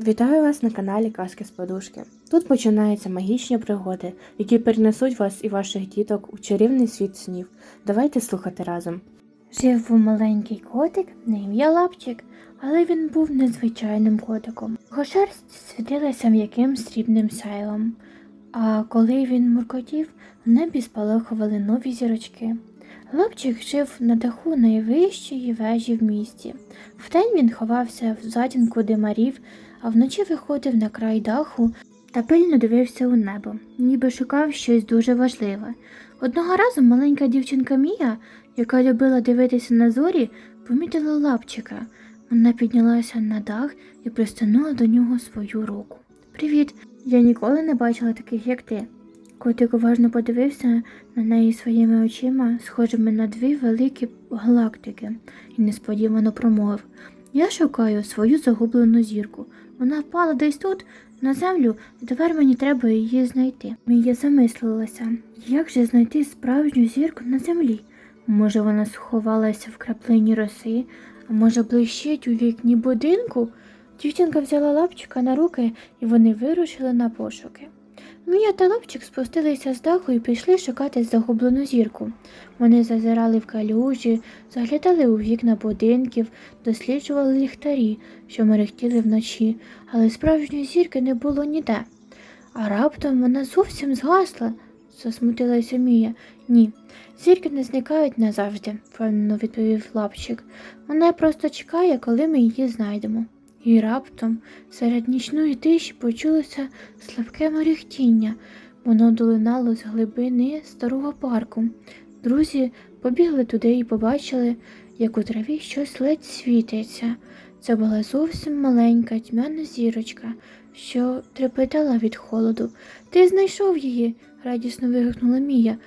Вітаю вас на каналі Казки з Подушки. Тут починаються магічні пригоди, які перенесуть вас і ваших діток у чарівний світ снів. Давайте слухати разом. Жив був маленький котик на ім'я Лапчик, але він був незвичайним котиком. Його шерсть світилася м'яким срібним сяйвом, а коли він муркотів, в небі спалахували нові зірочки. Лапчик жив на даху найвищої вежі в місті. Вдень він ховався в затінку димарів, а вночі виходив на край даху та пильно дивився у небо, ніби шукав щось дуже важливе. Одного разу маленька дівчинка Мія, яка любила дивитися на зорі, помітила лапчика. Вона піднялася на дах і пристанула до нього свою руку. Привіт, я ніколи не бачила таких, як ти. Котик уважно подивився на неї своїми очима, схожими на дві великі галактики, і несподівано промовив Я шукаю свою загублену зірку. Вона впала десь тут, на землю, і тепер мені треба її знайти. Мія замислилася, як же знайти справжню зірку на землі? Може, вона сховалася в краплині роси, а може, блищить у вікні будинку? Дівчинка взяла лапчика на руки, і вони вирушили на пошуки. Мія та лапчик спустилися з даху і пішли шукати загублену зірку. Вони зазирали в калюжі, заглядали у вікна будинків, досліджували ліхтарі, що мерехтіли вночі, але справжньої зірки не було ніде. А раптом вона зовсім згасла, засмутилася Мія. Ні, зірки не зникають назавжди, впевнено відповів лапчик. Вона просто чекає, коли ми її знайдемо. І раптом серед нічної тиші почулося слабке мерехтіння. Воно долинало з глибини старого парку. Друзі побігли туди і побачили, як у траві щось ледь світиться. Це була зовсім маленька тьмяна зірочка, що трепетала від холоду. Ти знайшов її, радісно вигукнула Мія.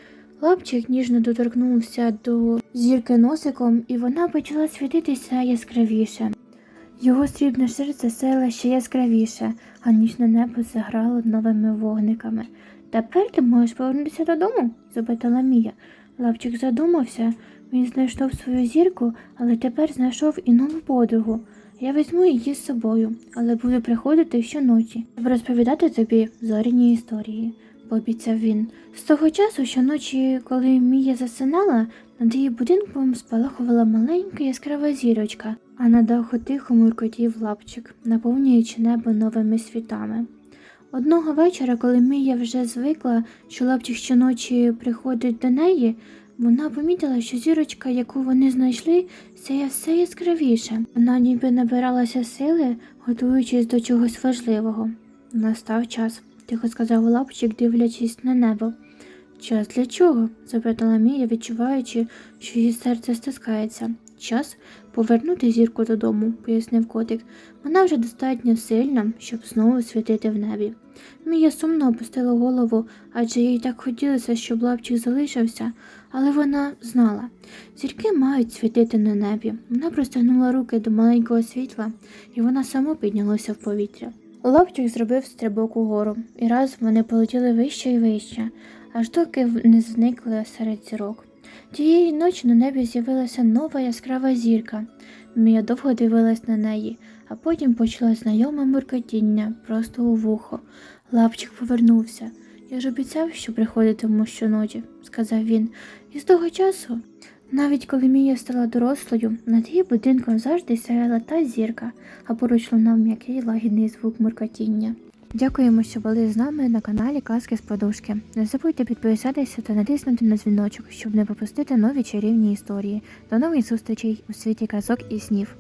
Лапчик ніжно доторкнувся до зірки носиком, і вона почала світитися яскравіше. Його срібне серце сяяло ще яскравіше, а нічне небо заграло новими вогниками. Тепер ти можеш повернутися додому? запитала Мія. Лапчик задумався. Він знайшов свою зірку, але тепер знайшов і нову подругу. Я візьму її з собою, але буду приходити щоночі, щоб розповідати тобі зоряні історії, пообіцяв він. З того часу, щоночі, коли Мія засинала, над її будинком спалахувала маленька яскрава зірочка, а на даху тихо муркотів лапчик, наповнюючи небо новими світами. Одного вечора, коли Мія вже звикла, що лапчик щоночі приходить до неї, вона помітила, що зірочка, яку вони знайшли, сяє все яскравіше. Вона ніби набиралася сили, готуючись до чогось важливого. Настав час, тихо сказав лапчик, дивлячись на небо. Час для чого? запитала Мія, відчуваючи, що її серце стискається. Час повернути зірку додому, пояснив котик. Вона вже достатньо сильна, щоб знову світити в небі. Мія сумно опустила голову, адже їй так хотілося, щоб лапчик залишився, але вона знала, зірки мають світити на небі. Вона простягнула руки до маленького світла, і вона само піднялася в повітря. Лапчик зробив стрибок угору, і раз вони полетіли вище і вище, аж доки не зникли серед зірок. Тієї ночі на небі з'явилася нова яскрава зірка. Мія довго дивилась на неї, а потім почула знайоме муркотіння просто у вухо. Лапчик повернувся. Я ж обіцяв, що приходитиму щоночі, сказав він. І з того часу, навіть коли Мія стала дорослою, над її будинком завжди сяяла та зірка, а поруч лунав м'який лагідний звук муркотіння. Дякуємо, що були з нами на каналі Казки з Подушки. Не забудьте підписатися та натиснути на дзвіночок, щоб не пропустити нові чарівні історії. До нових зустрічей у світі казок і снів.